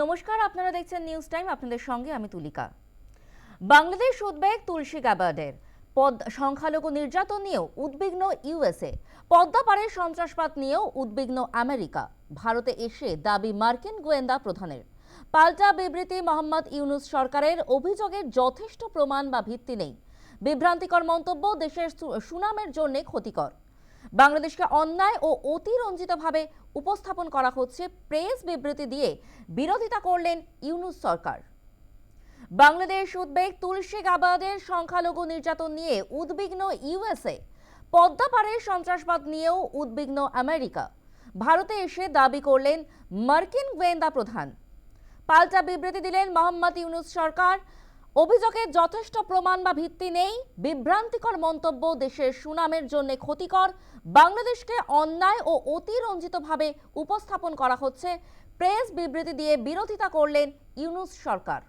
নমস্কার, আপনারা দেখছেন নিউজ টাইম আপনাদের সঙ্গে আমি তুলিকা। বাংলাদেশ উদ্বেগ তুলসী গ্যাবার্ডের পদ সংখ্যালঘু নির্যাতন নিয়েও উদ্বিগ্ন ইউএসএ। পদ্মা পাড়ের সন্ত্রাসবাদ নিয়েও উদ্বিগ্ন আমেরিকা। ভারতে এসে দাবি মার্কিন গোয়েন্দা প্রধানের। পাল্টা বিবৃতি মোহাম্মদ ইউনুস সরকারের অভিযোগের যথেষ্ট প্রমাণ বা ভিত্তি নেই। বিভ্রান্তিকর মন্তব্য দেশের সুনামের জন্য ক্ষতিকর। বাংলাদেশকে অন্যায় ও অতিরঞ্জিতভাবে উপস্থাপন করা হচ্ছে প্রেস বিবৃতি দিয়ে বিরোধিতা করলেন ইউনুস সরকার। বাংলাদেশ উদ্বেগ তুলসী গাবাদের সংখ্যালঘু নির্যাতন নিয়ে উদ্বিগ্ন ইউএসএ। পদ্মাপাড়ের সন্ত্রাসবাদ নিয়েও উদ্বিগ্ন আমেরিকা। ভারতে এসে দাবি করলেন মার্কিন গোয়েন্দা প্রধান। পাল্টা বিবৃতি দিলেন মোহাম্মদ ইউনুস সরকার। অভিযোগের যথেষ্ট প্রমাণ বা ভিত্তি নেই। বিভ্রান্তিকর মন্তব্য দেশের সুনামের জন্য ক্ষতিকর। বাংলাদেশকে অন্যায় ও অতিরঞ্জিতভাবে উপস্থাপন করা হচ্ছে। প্রেস বিবৃতি দিয়ে বিরোধিতা করলেন ইউনুস সরকার।